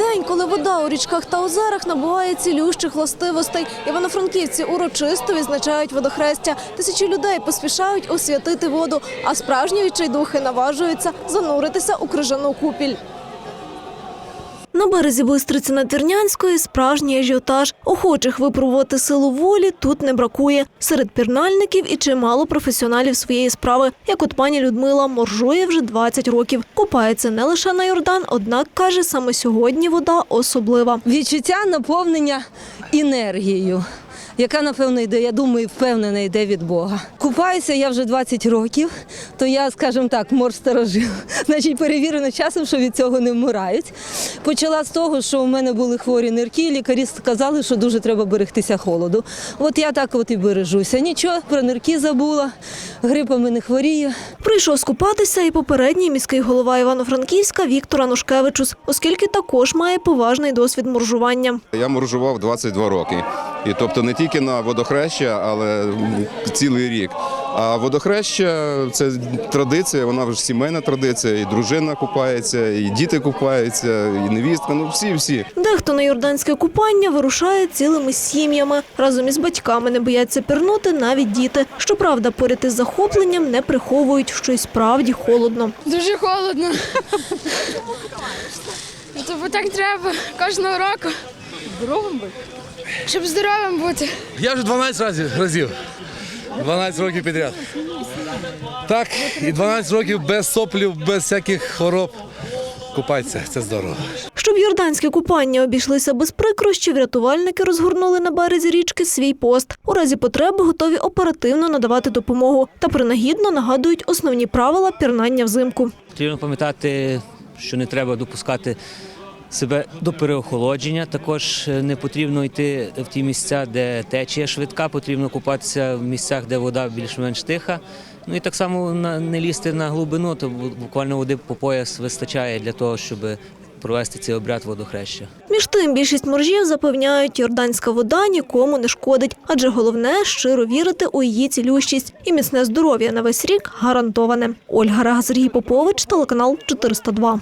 день, коли вода у річках та озерах набуває цілющих властивостей. Івано-франківці урочисто відзначають водохрестя. Тисячі людей поспішають освятити воду, а справжні відчайдухи наважуються зануритися у крижану купіль. На березі Бистриці Тернянської справжній ажіотаж. Охочих випробувати силу волі тут не бракує. Серед пірнальників і чимало професіоналів своєї справи. Як от пані Людмила моржує вже 20 років. Купається не лише на Йордан, однак каже, саме сьогодні вода особлива. відчуття наповнення енергією, яка, напевно, йде, я думаю, впевнена, йде від Бога. Купаюся я вже 20 років, то я, скажімо так, мор старожил. Значить, перевірено часом, що від цього не вмирають. Почала з того, що у мене були хворі нирки, лікарі сказали, що дуже треба берегтися холоду. От я так от і бережуся. Нічого, про нирки забула, грипами не хворію. Прийшов скупатися і попередній міський голова Івано-Франківська Віктор Анушкевичус, оскільки також має поважний досвід моржування. Я моржував 22 роки. І тобто не тільки на водохреща, але цілий рік. А водохреща це традиція, вона вже сімейна традиція. І дружина купається, і діти купаються, і невістка. Ну всі, всі. Дехто на йорданське купання вирушає цілими сім'ями. Разом із батьками не бояться пірнути навіть діти. Щоправда, поряд із захопленням не приховують, що й справді холодно. Дуже холодно. Тобто так треба кожного року. Здоровим бути? Щоб здоровим бути. Я вже 12 разів, разів. 12 років підряд. Так, і 12 років без соплів, без всяких хвороб. Купайтеся, це здорово. Щоб йорданське купання обійшлися без прикрощів, рятувальники розгорнули на березі річки свій пост. У разі потреби готові оперативно надавати допомогу та принагідно нагадують основні правила пірнання взимку. Потрібно пам'ятати, що не треба допускати себе до переохолодження. Також е, не потрібно йти в ті місця, де течія швидка, потрібно купатися в місцях, де вода більш-менш тиха. Ну і так само не лізти на глибину, то буквально води по пояс вистачає для того, щоб провести цей обряд водохреща. Між тим, більшість моржів запевняють, йорданська вода нікому не шкодить, адже головне щиро вірити у її цілющість і міцне здоров'я на весь рік гарантоване. Ольга Рага, Сергій Попович, телеканал 402.